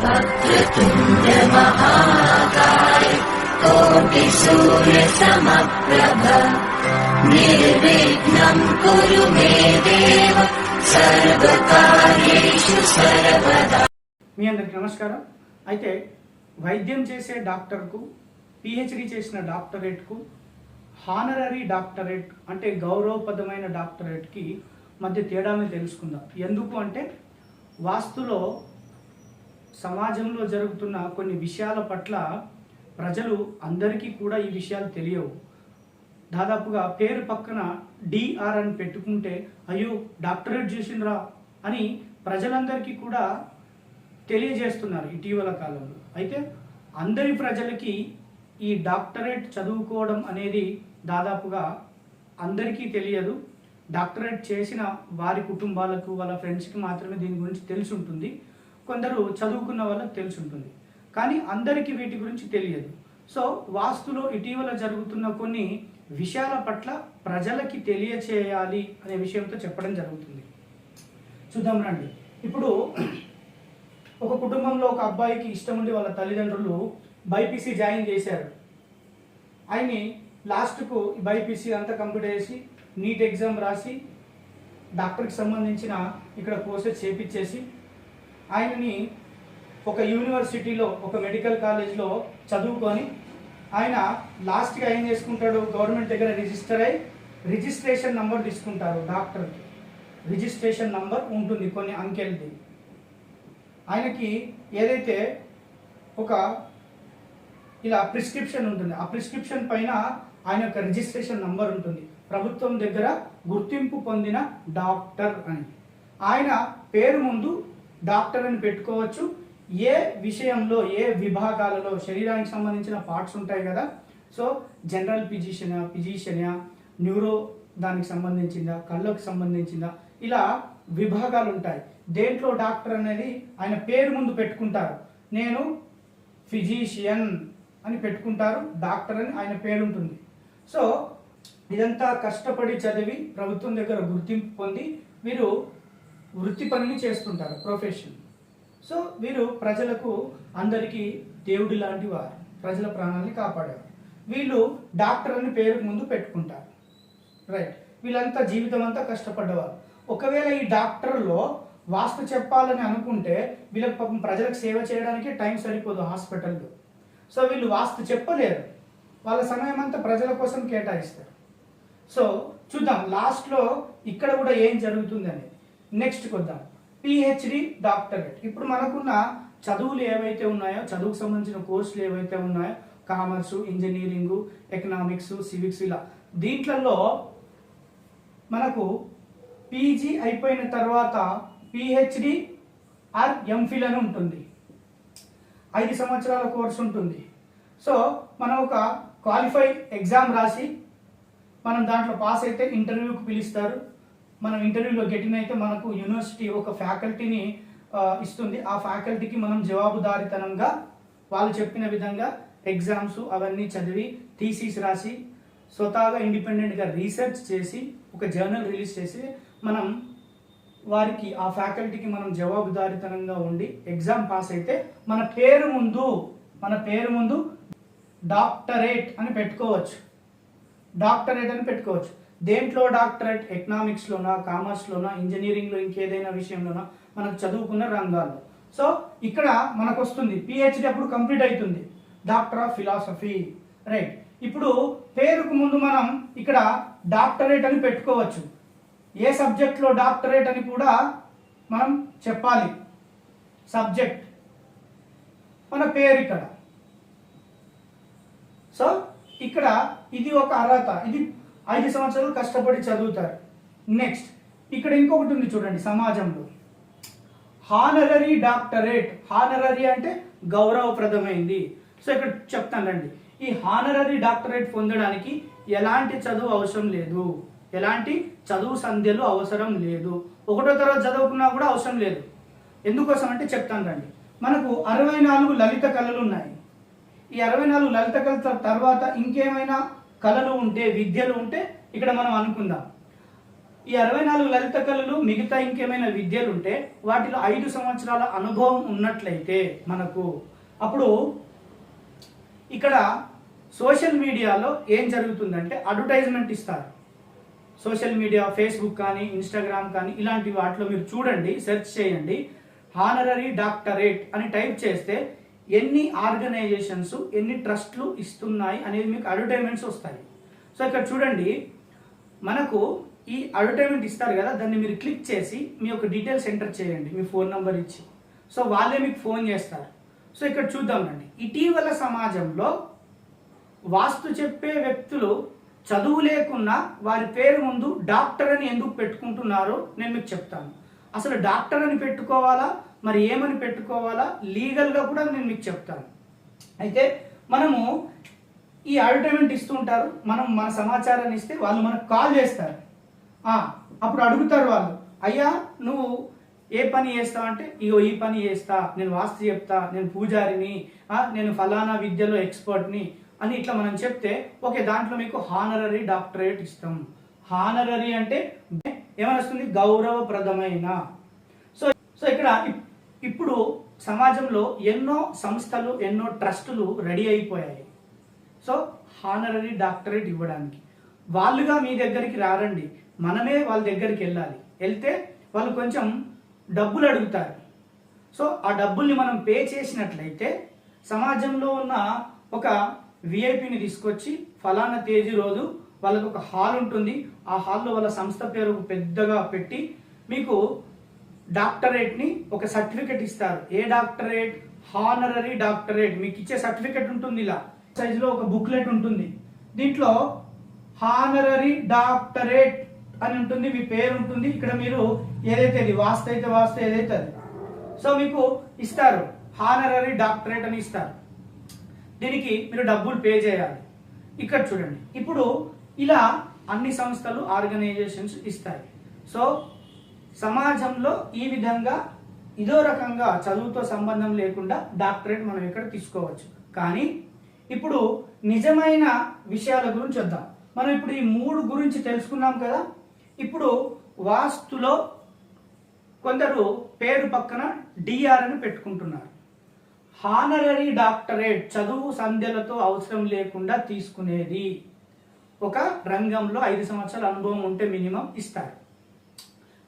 वक्रतुण्ड महाकाय कोटिसूर्यसमप्रभ निर्विघ्नम् कुरु मे देव सर्वकार्येषु सर्वदा మీ అందరికి నమస్కారం అయితే వైద్యం చేసే డాక్టర్కు పిహెచ్డి చేసిన డాక్టరేట్కు హానరరీ డాక్టరేట్ అంటే గౌరవప్రదమైన డాక్టరేట్కి మధ్య తేడాని తెలుసుకుందాం ఎందుకు అంటే వాస్తులో సమాజంలో జరుగుతున్న కొన్ని విషయాల పట్ల ప్రజలు అందరికీ కూడా ఈ విషయాలు తెలియవు. దాదాపుగా పేరు పక్కన డిఆర్ అని పెట్టుకుంటే అయ్యో డాక్టరేట్ చేసిండ్రా అని ప్రజలందరికీ కూడా తెలియజేస్తున్నారు ఇటీవల కాలంలో. అయితే అందరి ప్రజలకి ఈ డాక్టరేట్ చదువుకోవడం అనేది దాదాపుగా అందరికీ తెలియదు. డాక్టరేట్ చేసిన వారి కుటుంబాలకు వాళ్ళ ఫ్రెండ్స్కి మాత్రమే దీని గురించి తెలిసి ఉంటుంది. కొందరు చదువుకున్న వాళ్ళకి తెలిసి ఉంటుంది కానీ అందరికీ వీటి గురించి తెలియదు. సో వాస్తులో ఇటీవల జరుగుతున్న కొన్ని విషయాల పట్ల ప్రజలకి తెలియచేయాలి అనే విషయంతో చెప్పడం జరుగుతుంది. చూద్దాం రండి. ఇప్పుడు ఒక కుటుంబంలో ఒక అబ్బాయికి ఇష్టం ఉండి వాళ్ళ తల్లిదండ్రులు బైపీసీ జాయిన్ చేశారు. ఆయన్ని లాస్ట్కు బైపీసీ అంతా కంప్లీట్ చేసి నీట్ ఎగ్జామ్ రాసి డాక్టర్కి సంబంధించిన ఇక్కడ కోర్సెస్ చేపించేసి ఆయనని ఒక యూనివర్సిటీలో ఒక మెడికల్ కాలేజ్లో చదువుకొని ఆయన లాస్ట్గా ఏం చేసుకుంటాడు? గవర్నమెంట్ దగ్గర రిజిస్టర్ అయి రిజిస్ట్రేషన్ నంబర్ తీసుకుంటారు డాక్టర్కి. రిజిస్ట్రేషన్ నంబర్ ఉంటుంది కొన్ని అంకెల్ది. ఆయనకి ఏదైతే ఒక ఇలా ప్రిస్క్రిప్షన్ ఉంటుంది ఆ ప్రిస్క్రిప్షన్ పైన ఆయన యొక్క రిజిస్ట్రేషన్ నంబర్ ఉంటుంది. ప్రభుత్వం దగ్గర గుర్తింపు పొందిన డాక్టర్ అని. ఆయన పేరు ముందు డాక్టర్ అని పెట్టుకోవచ్చు. ఏ విషయంలో ఏ విభాగాలలో శరీరానికి సంబంధించిన పార్ట్స్ ఉంటాయి కదా. సో జనరల్ ఫిజిషియన్ ఫిజిషియనా న్యూరో దానికి సంబంధించిందా కళ్ళకు సంబంధించిందా ఇలా విభాగాలు ఉంటాయి. దేంట్లో డాక్టర్ అనేది ఆయన పేరు ముందు పెట్టుకుంటారు. నేను ఫిజీషియన్ అని పెట్టుకుంటారు డాక్టర్ అని ఆయన పేరు ఉంటుంది. సో ఇదంతా కష్టపడి చదివి ప్రభుత్వం దగ్గర గుర్తింపు పొంది వీరు వృత్తి పనిని చేస్తుంటారు ప్రొఫెషన్ సో వీరు ప్రజలకు అందరికీ దేవుడి లాంటి వారు ప్రజల ప్రాణాలని కాపాడేవారు. వీళ్ళు డాక్టర్ అని పేరు ముందు పెట్టుకుంటారు. రైట్ వీళ్ళంతా జీవితం అంతా కష్టపడ్డవారు. ఒకవేళ ఈ డాక్టర్లో వాస్తు చెప్పాలని అనుకుంటే వీళ్ళకి పాపం ప్రజలకు సేవ చేయడానికి టైం సరిపోదు హాస్పిటల్లో. సో వీళ్ళు వాస్తు చెప్పలేరు. వాళ్ళ సమయం అంతా ప్రజల కోసం కేటాయిస్తారు. సో చూద్దాం లాస్ట్లో ఇక్కడ కూడా ఏం జరుగుతుందని నెక్స్ట్ కొద్దాం. పిహెచ్డి డాక్టరేట్ ఇప్పుడు మనకున్న చదువులు ఏవైతే ఉన్నాయో చదువుకు సంబంధించిన కోర్సులు ఏవైతే ఉన్నాయో కామర్సు ఇంజనీరింగు ఎకనామిక్స్ సివిక్స్ ఇలా. దీంట్లలో మనకు పీజీ అయిపోయిన తర్వాత పిహెచ్డి ఆర్ ఎంఫిల్ అని ఉంటుంది. ఐదు సంవత్సరాల కోర్సు ఉంటుంది. సో మనం ఒక క్వాలిఫై ఎగ్జామ్ రాసి మనం దాంట్లో పాస్ అయితే ఇంటర్వ్యూకి పిలుస్తారు. మనం ఇంటర్వ్యూలో గెటిన్ అయితే మనకు యూనివర్సిటీ ఒక ఫ్యాకల్టీని ఇస్తుంది. ఆ ఫ్యాకల్టీకి మనం జవాబుదారితనంగా వాళ్ళు చెప్పిన విధంగా ఎగ్జామ్స్ అవన్నీ చదివి థీసీస్ రాసి స్వతహాగా ఇండిపెండెంట్గా రీసెర్చ్ చేసి ఒక జర్నల్ రిలీజ్ చేసి మనం వారికి ఆ ఫ్యాకల్టీకి మనం జవాబుదారితనంగా ఉండి ఎగ్జామ్ పాస్ అయితే మన పేరు ముందు మన పేరు ముందు డాక్టరేట్ అని పెట్టుకోవచ్చు. డాక్టరేట్ అని పెట్టుకోవచ్చు. దేంట్లో డాక్టరేట్ ఎకనామిక్స్లోనా కామర్స్లోనా ఇంజనీరింగ్లో ఇంకేదైనా విషయంలోనా మనకు చదువుకున్న రంగాల్లో. సో ఇక్కడ మనకు వస్తుంది పిహెచ్డి అప్పుడు కంప్లీట్ అవుతుంది డాక్టర్ ఆఫ్ ఫిలాసఫీ రైట్ ఇప్పుడు పేరుకు ముందు మనం ఇక్కడ డాక్టరేట్ అని పెట్టుకోవచ్చు. ఏ సబ్జెక్ట్లో డాక్టరేట్ అని కూడా మనం చెప్పాలి. సబ్జెక్ట్. మన పేరు ఇక్కడ. సో ఇక్కడ ఇది ఒక అర్హత. ఇది ఐదు సంవత్సరాలు కష్టపడి చదువుతారు. నెక్స్ట్ ఇక్కడ ఇంకొకటి ఉంది చూడండి సమాజంలో. Honorary doctorate. హానరరీ అంటే గౌరవప్రదమైంది. సో ఇక్కడ చెప్తానండి ఈ హానరరీ డాక్టరేట్ పొందడానికి ఎలాంటి చదువు అవసరం లేదు. ఎలాంటి చదువు సంధ్యలు అవసరం లేదు. ఒకటో తరగతి చదువుకున్నా కూడా అవసరం లేదు. ఎందుకోసం అంటే చెప్తాను రండి. మనకు అరవై నాలుగు లలిత కళలు ఉన్నాయి. ఈ అరవై నాలుగు లలిత కళల తర్వాత ఇంకేమైనా కళలు ఉంటే విద్యలు ఉంటే ఇక్కడ మనం అనుకుందాం. ఈ అరవై నాలుగు లలిత కళలు మిగతా ఇంకేమైనా విద్యలు ఉంటే వాటిలో ఐదు సంవత్సరాల అనుభవం ఉన్నట్లయితే మనకు అప్పుడు ఇక్కడ సోషల్ మీడియాలో ఏం జరుగుతుందంటే అడ్వర్టైజ్మెంట్ ఇస్తారు. సోషల్ మీడియా ఫేస్బుక్ కానీ ఇన్స్టాగ్రామ్ కానీ ఇలాంటి వాటిలో మీరు చూడండి సెర్చ్ చేయండి హానరరీ డాక్టరేట్ అని టైప్ చేస్తే ఎన్ని ఆర్గనైజేషన్స్ ఎన్ని ట్రస్ట్లు ఇస్తున్నాయి అనేది మీకు అడ్వర్టైజ్మెంట్స్ వస్తాయి. సో ఇక్కడ చూడండి మనకు ఈ అడ్వర్టైజ్మెంట్ ఇస్తారు కదా దాన్ని మీరు క్లిక్ చేసి మీ యొక్క డీటెయిల్స్ ఎంటర్ చేయండి మీ ఫోన్ నెంబర్ ఇచ్చి. సో వాళ్ళే మీకు ఫోన్ చేస్తారు. సో ఇక్కడ చూద్దామండి ఇటీవల సమాజంలో వాస్తు చెప్పే వ్యక్తులు చదువు లేకున్నా వారి పేరు ముందు డాక్టర్ అని ఎందుకు పెట్టుకుంటున్నారో నేను మీకు చెప్తాను. అసలు డాక్టర్ అని పెట్టుకోవాలా? మరి ఏమని పెట్టుకోవాలా? లీగల్గా కూడా నేను మీకు చెప్తాను. అయితే మనము ఈ అడ్వర్టైజ్మెంట్ ఇస్తుంటారు మనం మన సమాచారాన్ని ఇస్తే వాళ్ళు మనకు కాల్ చేస్తారు. అప్పుడు అడుగుతారు వాళ్ళు అయ్యా నువ్వు ఏ పని చేస్తావు? అంటే ఇగో ఈ పని చేస్తా. నేను వాస్తు చెప్తా. నేను పూజారిని నేను ఫలానా విద్యలో ఎక్స్పర్ట్ని అని ఇట్లా మనం చెప్తే ఓకే దాంట్లో మీకు హానరరీ డాక్టరేట్ ఇస్తాం హానరరీ అంటే ఏమనొస్తుంది గౌరవప్రదమైన. సో సో ఇక్కడ ఇప్పుడు సమాజంలో ఎన్నో సంస్థలు ఎన్నో ట్రస్టులు రెడీ అయిపోయాయి. సో హానరరీ డాక్టరేట్ ఇవ్వడానికి. వాళ్ళుగా మీ దగ్గరికి రారండి. మనమే వాళ్ళ దగ్గరికి వెళ్ళాలి. వెళ్తే వాళ్ళు కొంచెం డబ్బులు అడుగుతారు. సో ఆ డబ్బుల్ని మనం పే చేసినట్లయితే సమాజంలో ఉన్న ఒక విఐపిని తీసుకొచ్చి ఫలానా తేదీ రోజు వాళ్ళకు ఒక హాల్ ఉంటుంది. ఆ హాల్లో వాళ్ళ సంస్థ పేరు పెద్దగా పెట్టి మీకు డాక్టరేట్ని ఒక సర్టిఫికెట్ ఇస్తారు. ఏ డాక్టరేట్? Honorary doctorate. మీకు ఇచ్చే సర్టిఫికెట్ ఉంటుంది ఇలా. సైజులో ఒక బుక్లెట్ ఉంటుంది. దీంట్లో హానరరీ డాక్టరేట్ అని ఉంటుంది మీ పేరు ఉంటుంది. ఇక్కడ మీరు ఏదైతే అది వాస్తు అయితే వాస్తు ఏదైతే అది. సో మీకు ఇస్తారు. హానరరీ డాక్టరేట్ అని ఇస్తారు. దీనికి మీరు డబ్బులు పే చేయాలి. ఇక్కడ చూడండి. ఇప్పుడు ఇలా అన్ని సంస్థలు ఆర్గనైజేషన్స్ ఇస్తాయి. సో సమాజంలో ఈ విధంగా ఇదో రకంగా చదువుతో సంబంధం లేకుండా డాక్టరేట్ మనం ఇక్కడ తీసుకోవచ్చు? కానీ ఇప్పుడు నిజమైన విషయాల గురించి వద్దాం. మనం ఇప్పుడు ఈ మూడు గురించి తెలుసుకున్నాం కదా? ఇప్పుడు వాస్తులో కొందరు పేరు పక్కన డిఆర్ అని పెట్టుకుంటున్నారు. హానరరీ డాక్టరేట్ చదువు సంధ్యలతో అవసరం లేకుండా తీసుకునేది ఒక రంగంలో ఐదు సంవత్సరాల అనుభవం ఉంటే మినిమం ఇస్తారు.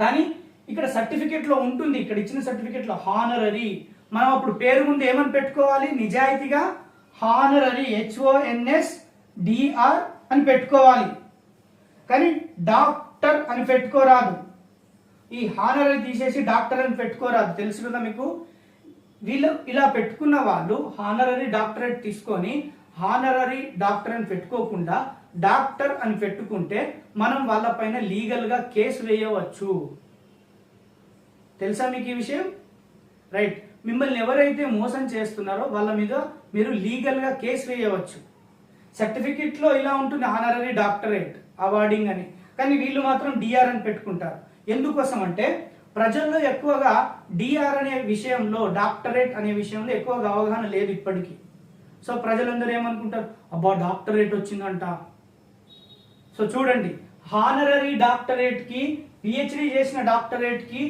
కానీ ఇక్కడ సర్టిఫికెట్లో ఉంటుంది ఇక్కడ ఇచ్చిన సర్టిఫికేట్లో హానరరీ మనం అప్పుడు పేరు ముందు ఏమని పెట్టుకోవాలి? నిజాయితీగా హానరరీ హెచ్ఓఎన్ఎస్ డిఆర్ అని పెట్టుకోవాలి. కానీ డాక్టర్ అని పెట్టుకోరాదు. ఈ హానరరీ తీసేసి డాక్టర్ అని పెట్టుకోరాదు. తెలుసు కదా మీకు? వీళ్ళు ఇలా పెట్టుకున్న వాళ్ళు హానరరీ డాక్టరేట్ తీసుకొని హానరరీ డాక్టర్ అని పెట్టుకోకుండా డాక్టర్ అని పెట్టుకుంటే మనం వాళ్ళపైన లీగల్గా కేసు వేయవచ్చు. తెలుసా మీకు ఈ విషయం? రైట్ మిమ్మల్ని ఎవరైతే మోసం చేస్తున్నారో వాళ్ళ మీద మీరు లీగల్గా కేసు వేయవచ్చు. సర్టిఫికెట్లో ఇలా ఉంటుంది ఆనరీ డాక్టరేట్ అవార్డింగ్ అని. కానీ వీళ్ళు మాత్రం డిఆర్ అని పెట్టుకుంటారు. ఎందుకోసం అంటే ప్రజల్లో ఎక్కువగా డిఆర్ అనే విషయంలో డాక్టరేట్ అనే విషయంలో ఎక్కువగా అవగాహన లేదు ఇప్పటికీ. సో ప్రజలందరూ ఏమనుకుంటారు? అబ్బా డాక్టరేట్ వచ్చిందంట. సో చూడండి హానరరీ డాక్టరేట్కి పిహెచ్డి చేసిన డాక్టరేట్కి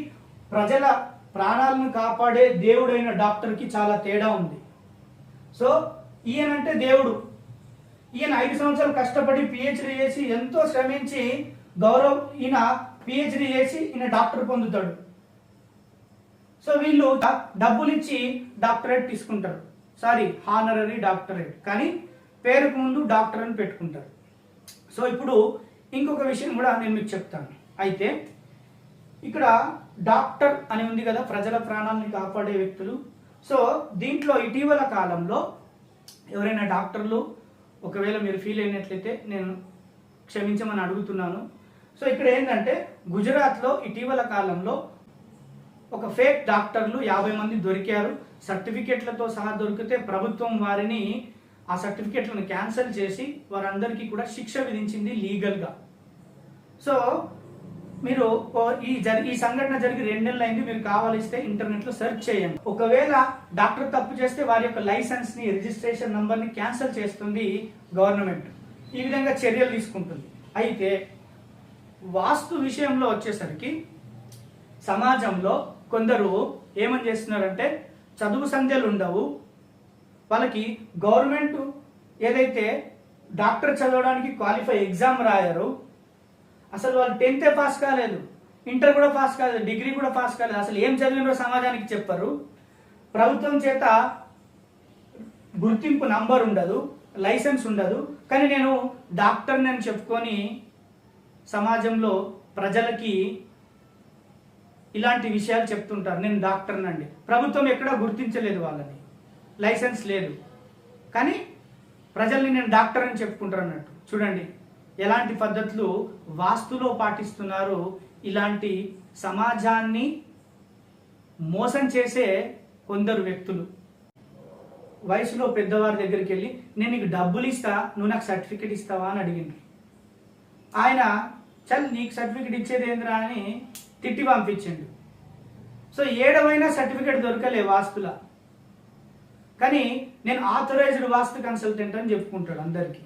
ప్రజల ప్రాణాలను కాపాడే దేవుడైన డాక్టర్కి చాలా తేడా ఉంది. సో ఈయనంటే దేవుడు. ఈయన ఐదు సంవత్సరాలు కష్టపడి పిహెచ్డి చేసి ఎంతో శ్రమించి గౌరవ్ ఈయన పిహెచ్డి చేసి ఈయన డాక్టర్ పొందుతాడు. సో వీళ్ళు డబ్బులు ఇచ్చి డాక్టరేట్ తీసుకుంటారు. సారీ హానరరీ డాక్టరేట్ కానీ పేరుకు ముందు డాక్టర్ అని పెట్టుకుంటారు. సో ఇప్పుడు ఇంకొక విషయం కూడా నేను మీకు చెప్తాను. అయితే ఇక్కడ డాక్టర్ అని ఉంది కదా ప్రజల ప్రాణాలను కాపాడే వ్యక్తులు. సో దీంట్లో ఇటీవల కాలంలో ఎవరైనా డాక్టర్లు ఒకవేళ మీరు ఫీల్ అయినట్లయితే నేను క్షమించమని అడుగుతున్నాను. సో ఇక్కడ ఏంటంటే గుజరాత్లో ఇటీవల కాలంలో ఒక ఫేక్ డాక్టర్లు యాభై మంది దొరికారు. సర్టిఫికెట్లతో సహా దొరికితే ప్రభుత్వం వారిని ఆ సర్టిఫికెట్లను క్యాన్సిల్ చేసి వారందరికీ కూడా శిక్ష విధించింది లీగల్గా. సో మీరు ఈ జరి ఈ సంఘటన జరిగి రెండు నెలలు అయింది మీరు కావాలిస్తే ఇంటర్నెట్లో సెర్చ్ చేయండి. ఒకవేళ డాక్టర్ తప్పు చేస్తే వారి యొక్క లైసెన్స్ని రిజిస్ట్రేషన్ నంబర్ని క్యాన్సిల్ చేస్తుంది గవర్నమెంట్. ఈ విధంగా చర్యలు తీసుకుంటుంది. అయితే వాస్తు విషయంలో వచ్చేసరికి సమాజంలో కొందరు ఏమని చేస్తున్నారంటే చదువు సంధ్యలు ఉండవు వాళ్ళకి గవర్నమెంట్ ఏదైతే డాక్టర్ చదవడానికి క్వాలిఫై ఎగ్జామ్ రాయారు అసలు వాళ్ళు టెన్తే పాస్ కాలేదు ఇంటర్ కూడా పాస్ కాలేదు డిగ్రీ కూడా పాస్ కాలేదు అసలు ఏం చదివినో సమాజానికి చెప్పరు. ప్రభుత్వం చేత గుర్తింపు నంబర్ ఉండదు లైసెన్స్ ఉండదు కానీ నేను డాక్టర్ని అని చెప్పుకొని సమాజంలో ప్రజలకి ఇలాంటి విషయాలు చెప్తుంటారు. నేను డాక్టర్నండి ప్రభుత్వం ఎక్కడా గుర్తించలేదు వాళ్ళని. లైసెన్స్ లేదు. కానీ ప్రజల్ని నేను డాక్టర్ అని చెప్పుకుంటారు అన్నట్టు. చూడండి ఎలాంటి పద్ధతులు వాస్తులో పాటిస్తున్నారు? ఇలాంటి సమాజాన్ని మోసం చేసే కొందరు వ్యక్తులు. వయసులో పెద్దవారి దగ్గరికి వెళ్ళి నేను నీకు డబ్బులు ఇస్తా నువ్వు నాకు సర్టిఫికెట్ ఇస్తావా? అని అడిగింది. ఆయన చల్ నీకు సర్టిఫికెట్ ఇచ్చేది ఏంద్రా? అని తిట్టి పంపించిండు. సో ఏడవైనా సర్టిఫికెట్ దొరకలే వాస్తుల. కానీ నేను ఆథరైజ్డ్ వాస్తు కన్సల్టెంట్ అని చెప్పుకుంటాడు అందరికీ.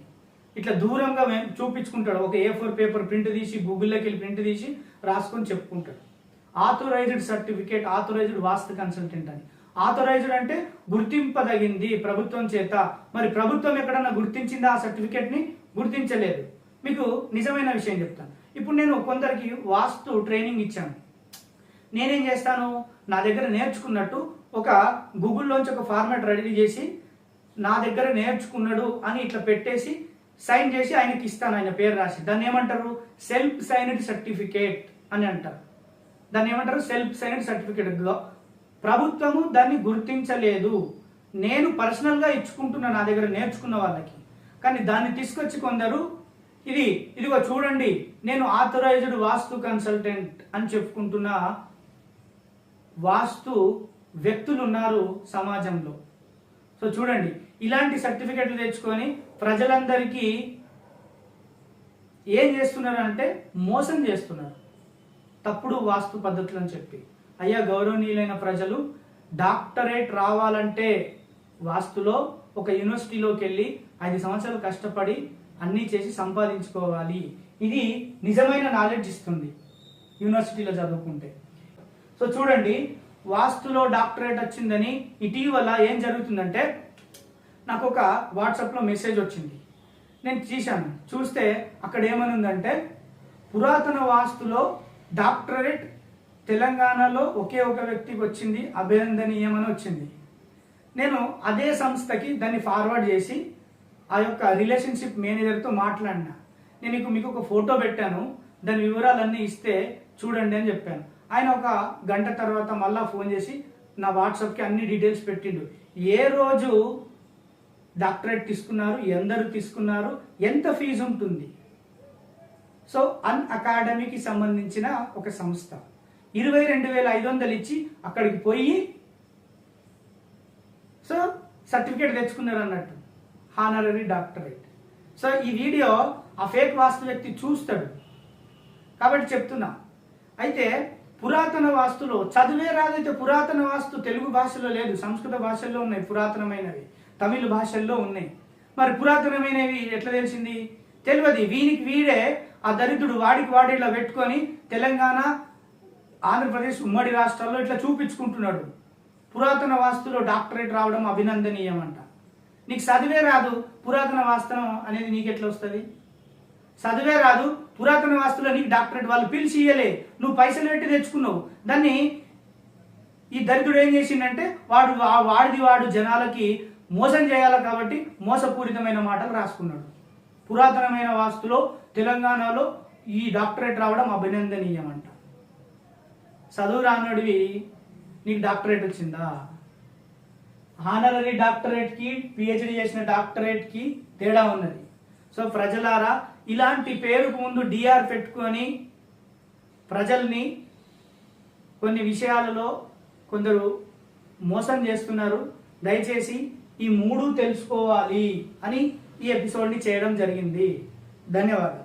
ఇట్లా దూరంగా మేము చూపించుకుంటాడు. ఒక ఏ ఫోర్ పేపర్ ప్రింట్ తీసి గూగుల్లోకి వెళ్ళి ప్రింట్ తీసి రాసుకొని చెప్పుకుంటాడు. Authorized certificate authorized vastu consultant అని. ఆథరైజ్డ్ అంటే గుర్తింపదగింది ప్రభుత్వం చేత. మరి ప్రభుత్వం ఎక్కడన్నా గుర్తించిందా ఆ సర్టిఫికేట్ని గుర్తించలేదు. మీకు నిజమైన విషయం చెప్తాను. ఇప్పుడు నేను కొందరికి వాస్తు ట్రైనింగ్ ఇచ్చాను. నేనేం చేస్తాను? నా దగ్గర నేర్చుకున్నట్టు ఒక గూగుల్లోంచి ఒక ఫార్మాట్ రెడీ చేసి నా దగ్గర నేర్చుకున్నాడు అని ఇట్లా పెట్టేసి సైన్ చేసి ఆయనకి ఇస్తాను ఆయన పేరు రాసి. దాన్ని ఏమంటారు? సెల్ఫ్ సైన్డ్ సర్టిఫికేట్ అని అంటారు. దాన్ని ఏమంటారు? Self signed certificate. ప్రభుత్వము దాన్ని గుర్తించలేదు. నేను పర్సనల్గా ఇచ్చుకుంటున్నా నా దగ్గర నేర్చుకున్న వాళ్ళకి. కానీ దాన్ని తీసుకొచ్చి కొందరు ఇది ఇదిగో చూడండి నేను ఆథరైజ్డ్ వాస్తు కన్సల్టెంట్ అని చెప్పుకుంటున్న వాస్తు వ్యక్తులు ఉన్నారు సమాజంలో. సో చూడండి ఇలాంటి సర్టిఫికెట్లు తెచ్చుకొని ప్రజలందరికీ ఏం చేస్తున్నారు అంటే మోసం చేస్తున్నారు. తప్పుడు వాస్తు పద్ధతులు అని చెప్పి. అయ్యా గౌరవనీయులైన ప్రజలు డాక్టరేట్ రావాలంటే వాస్తులో ఒక యూనివర్సిటీలోకి వెళ్ళి ఐదు సంవత్సరాలు కష్టపడి అన్నీ చేసి సంపాదించుకోవాలి. ఇది నిజమైన నాలెడ్జ్ ఇస్తుంది యూనివర్సిటీలో చదువుకుంటే. సో చూడండి వాస్తులో డాక్టరేట్ వచ్చిందని ఇటీవల ఏం జరుగుతుందంటే నాకు ఒక వాట్సాప్లో మెసేజ్ వచ్చింది. నేను చూశాను చూస్తే అక్కడ ఏమనుందంటే పురాతన వాస్తులో డాక్టరేట్ తెలంగాణలో ఒకే ఒక వ్యక్తికి వచ్చింది అభినందనీయమని వచ్చింది. నేను అదే సంస్థకి దాన్ని ఫార్వర్డ్ చేసి ఆ యొక్క రిలేషన్షిప్ మేనేజర్తో మాట్లాడినా. నేను మీకు మీకు ఒక ఫోటో పెట్టాను దాని వివరాలన్నీ ఇస్తే చూడండి అని చెప్పాను. ఆయన ఒక గంట తర్వాత మళ్ళా ఫోన్ చేసి నా వాట్సాప్కి అన్ని డీటెయిల్స్ పెట్టిండు. ఏ రోజు డాక్టరేట్ తీసుకున్నారు ఎందరు తీసుకున్నారు ఎంత ఫీజు ఉంటుంది? సో అన్ అకాడమీకి సంబంధించిన ఒక సంస్థ. ఇరవై రెండు వేల ఐదు వందలు ఇచ్చి అక్కడికి పోయి సో సర్టిఫికేట్ తెచ్చుకున్నారు అన్నట్టు. Honorary doctorate. సో ఈ వీడియో ఆ ఫేక్ వాస్తు వ్యక్తి చూస్తాడు. కాబట్టి చెప్తున్నా. అయితే పురాతన వాస్తులో చదివే రాదైతే పురాతన వాస్తు తెలుగు భాషలో లేదు సంస్కృత భాషల్లో ఉన్నాయి పురాతనమైనవి తమిళ భాషల్లో ఉన్నాయి. మరి పురాతనమైనవి ఎట్లా తెలిసింది? తెలియదు. వీనికి వీడే ఆ దరిద్రుడు వాడికి వాడి ఇట్లా పెట్టుకొని తెలంగాణ ఆంధ్రప్రదేశ్ ఉమ్మడి రాష్ట్రాల్లో ఇట్లా చూపించుకుంటున్నాడు. పురాతన వాస్తులో డాక్టరేట్ రావడం అభినందనీయం అంట నీకు చదివే రాదు పురాతన వాస్తవం అనేది నీకు ఎట్లా వస్తుంది? చదివే రాదు పురాతన వాస్తులో నీకు డాక్టరేట్ వాళ్ళు పిలిచి ఇయ్యలే. నువ్వు పైసలు పెట్టి తెచ్చుకున్నావు. దాన్ని ఈ దరిద్రుడు ఏం చేసిండంటే వాడు వాడిది వాడు జనాలకి మోసం చేయాలి కాబట్టి మోసపూరితమైన మాటలు రాసుకున్నాడు. పురాతనమైన వాస్తులో తెలంగాణలో ఈ డాక్టరేట్ రావడం అభినందనీయమంట. చదువు రానడివి నీకు డాక్టరేట్ వచ్చిందా? ఆనరీ డాక్టరేట్కి పిహెచ్డి చేసిన డాక్టరేట్కి తేడా ఉన్నది. సో ప్రజలారా ఇలాంటి పేరుకు ముందు డిఆర్ పెట్టుకొని ప్రజల్ని కొన్ని విషయాలలో కొందరు మోసం చేస్తున్నారు. దయచేసి ఈ మూడు తెలుసుకోవాలి అని ఈ ఎపిసోడ్ని చేయడం జరిగింది. ధన్యవాదాలు.